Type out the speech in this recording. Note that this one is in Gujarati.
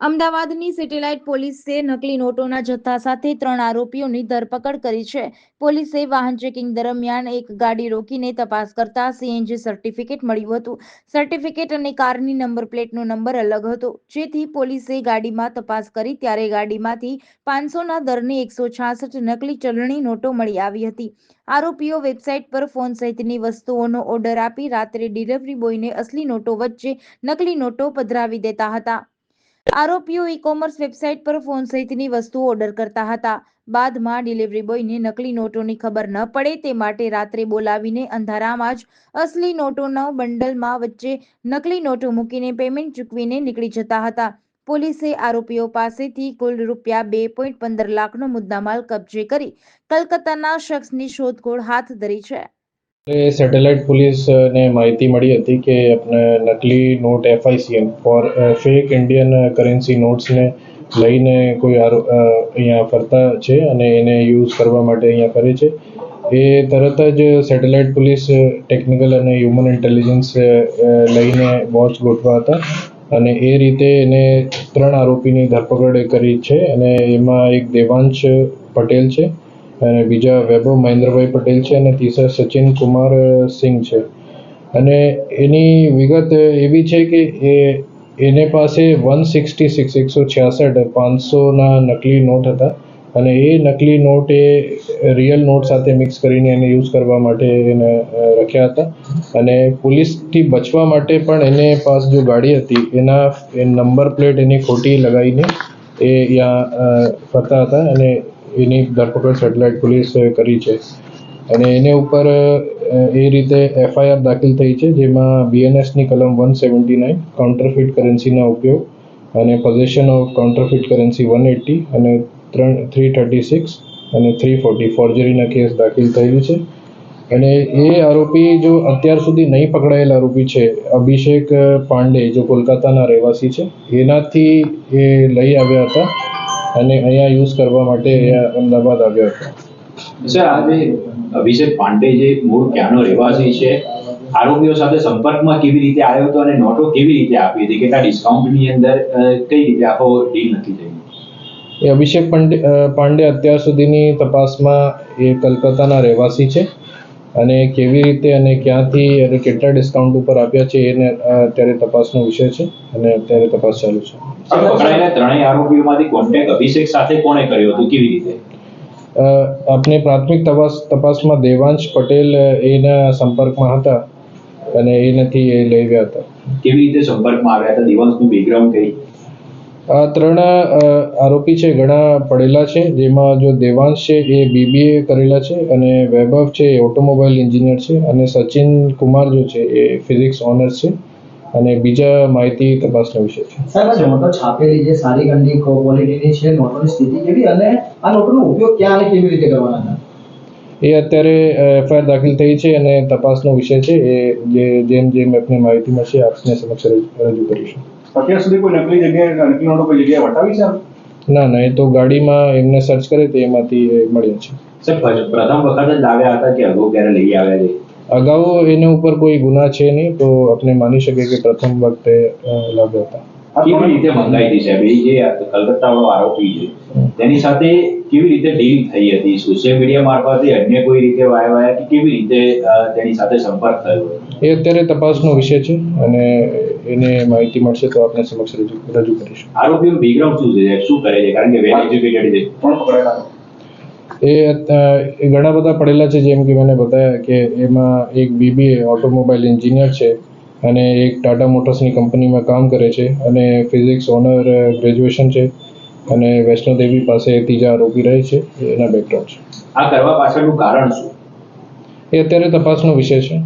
અમદાવાદની સેટેલાઇટ પોલીસે નકલી નોટોના જથ્થા સાથે ત્રણ આરોપીઓની ધરપકડ કરી છે. પોલીસે વાહન ચેકિંગ દરમિયાન એક ગાડી રોકીને તપાસ કરતા સીએનજી સર્ટિફિકેટ મળ્યું હતું. સર્ટિફિકેટ અને કારની નંબર પ્લેટનો નંબર અલગ હતો. જેથી પોલીસે ગાડીમાં તપાસ કરી ત્યારે ગાડીમાંથી પાંચસોના દરની એકસો છાસઠ નકલી ચલણી નોટો મળી આવી હતી. આરોપીઓ વેબસાઇટ પર ફોન સહિતની વસ્તુઓનો ઓર્ડર આપી રાત્રે ડિલિવરી બોયને અસલી નોટો વચ્ચે નકલી નોટો પધરાવી દેતા હતા. આરોપીઓ ઈ કોમર્સ વેબસાઇટ પર ફોન સહિતની વસ્તુઓ ઓર્ડર કરતા હતા. બાદમાં ડિલિવરી બોયને નકલી નોટોની ખબર ન પડે તે માટે રાત્રે બોલાવીને અંધારામાં જ અસલી નોટોના બંડલમાં વચ્ચે નકલી નોટો મૂકીને પેમેન્ટ ચૂકવીને નીકળી જતા હતા. પોલીસે આરોપીઓ પાસેથી કુલ રૂપિયા બે પોઈન્ટ પંદર લાખનો મુદ્દામાલ કબજે કરી કલકત્તાના શખ્સની શોધખોળ હાથ ધરી છે. એ સેટેલાઇટ પોલીસને માહિતી મળી હતી કે આપણે નકલી not FICM for fake Indian currency નોટ્સને લઈને કોઈ અહીંયા ફરતા છે અને એને યુઝ કરવા માટે અહીંયા કરે છે. એ તરત જ સેટેલાઇટ પોલીસ ટેકનિકલ અને હ્યુમન ઇન્ટેલિજન્સ લઈને વોચ ગોઠવા હતા અને એ રીતે એને ત્રણ આરોપીની ધરપકડ કરી છે અને એમાં એક દેવાંશ પટેલ છે. અને બીજા વૈભવ મહેન્દ્રભાઈ પટેલ છે અને ત્રીજા સચિન કુમાર સિંઘ છે. અને એની વિગત એવી છે કે એ, એને પાસે વન સિક્સટી સિક્સ, એકસો છ્યાસઠ, પાંચસોના નકલી નોટ હતા. અને એ નકલી નોટ એ રિયલ નોટ સાથે મિક્સ કરીને એને યુઝ કરવા માટે એને રખ્યા હતા. અને પોલીસથી બચવા માટે પણ એને પાસ જો ગાડી હતી, એના, એ નંબર પ્લેટ એની ખોટી લગાવીને એ ત્યાં ફરતા હતા. અને એની ધરપકડ સેટેલાઇટ પોલીસે કરી છે. અને એને ઉપર એ રીતે એફઆઈઆર દાખલ થઈ છે, જેમાં બીએનએસની કલમ વન સેવન્ટી નાઇન કાઉન્ટરફિટ કરન્સીના ઉપયોગ અને possession of counterfeit currency one eighty અને ત્રણ થ્રી થર્ટી સિક્સ અને થ્રી ફોર્ટી ફોર્જરીના કેસ દાખલ થયેલી છે. અને એ આરોપી જો અત્યાર સુધી નહીં પકડાયેલ આરોપી છે, અભિષેક પાંડે, જો કોલકાતાના રહેવાસી છે, એનાથી એ લઈ આવ્યા હતા. અને અહીંયા યુઝ કરવા માટે અહીંયા અમદાવાદ આવ્યો હતો. સર આજે અભિષેક પાંડે જે મૂળ ક્યાંનો રહેવાસી છે આરોપીઓ સાથે સંપર્કમાં કેવી રીતે આવ્યો હતો અને નોટો કેવી રીતે આપી હતી? કેટલા ડિસ્કાઉન્ટની અંદર કઈ રીતે આખો ડીલ નક્કી થઈ એ અભિષેક પાંડે પાંડે અત્યાર સુધીની તપાસમાં એ કલકત્તાના રહેવાસી છે. અને કેવી રીતે અને ક્યાંથી અને કેટલા ડિસ્કાઉન્ટ ઉપર આપ્યા છે એને અત્યારે તપાસનો વિષય છે અને અત્યારે તપાસ ચાલુ છે. પકડાયેલા ત્રણેય આરોપીઓમાંથી કોન્ટેક્ટ અભિષેક સાથે કોણે કર્યો હતો? કેવી રીતે? આપણે પ્રાથમિક તપાસ તપાસમાં દેવાંશ પટેલ એના સંપર્કમાં હતા અને એનાથી એ લઈ ગયા હતા. કેવી રીતે સંપર્કમાં આવ્યા હતા? દેવાંશનું બેકગ્રાઉન્ડ કઈ? આ ત્રણ આરોપી છે ઘણા પડેલા છે જેમાં જો દેવાંશ છે એ બીબીએ કરેલા છે અને વૈભવ છે એ ઓટોમોબાઈલ એન્જિનિયર છે અને સચિન કુમાર જો છે એ ફિઝિક્સ ઓનર છે અને બીજા માહિતી તપાસનો વિષય છે. સાહેબ આ નોટો છાપેલી જે સારી ગંદી ક્વોલિટીની છે નોટોની સ્થિતિ કેવી અને આ નોટોનો ઉપયોગ ક્યાં અને કેવી રીતે કરવાના એ અત્યારે એફઆઈઆર દાખલ થઈ છે અને તપાસનો વિષય છે એ જે જેમ જેમ આપને માહિતી મળશે આપને સમક્ષ રજૂ રજૂ કરીશું. અત્યાર સુધી કોઈ નકલી જગ્યાએ નકલી નોટો કોઈ જગ્યાએ વટાવી છે? ના ના એ તો ગાડીમાં એમને સર્ચ કરે તો એમાંથી એ મળ્યા છે. સર પ- પ્રથમ વખત જ લાવ્યા હતા કે અગાઉ ક્યારે લઈ આવ્યા છે? અગાઉ એના ઉપર કોઈ ગુના છે નહીં તો આપણે માની શકીએ કે પ્રથમ વખતે લાવ્યા હતા. કેવી રીતે મંગાઈ હતી સાહેબ? એ જે કલકત્તાવાળો આરોપી છે તેની સાથે કેવી રીતે ડીલ થઈ હતી? સોશિયલ મીડિયા મારફતે અન્ય કોઈ રીતે વાયા વાયા કે કેવી રીતે તેની સાથે સંપર્ક થયો એ અત્યારે તપાસનો વિષય છે અને એને માહિતી મળશે તો આપણે સમક્ષ રજૂ રજૂ કરીશું. આરોપીનું બેકગ્રાઉન્ડ શું છે શું કરે છે? કારણ કે વેલ એજ્યુકેટેડ છે. પણ પકડાયેલા એ ઘણા બધા પડેલા છે જેમ કે મને બતાવ્યા કે એમાં એક બીબીએ ઓટોમોબાઈલ એન્જિનિયર છે. અને એક ટાટા મોટર્સની કંપનીમાં કામ કરે છે અને ફિઝિક્સ ઓનર ગ્રેજ્યુએશન છે અને વૈષ્ણોદેવી પાસે ત્રીજા આરોપી રહે છે એના બેકગ્રાઉન્ડ છે. આ કરવા પાછળનું કારણ શું? એ અત્યારે તપાસનો વિષય છે.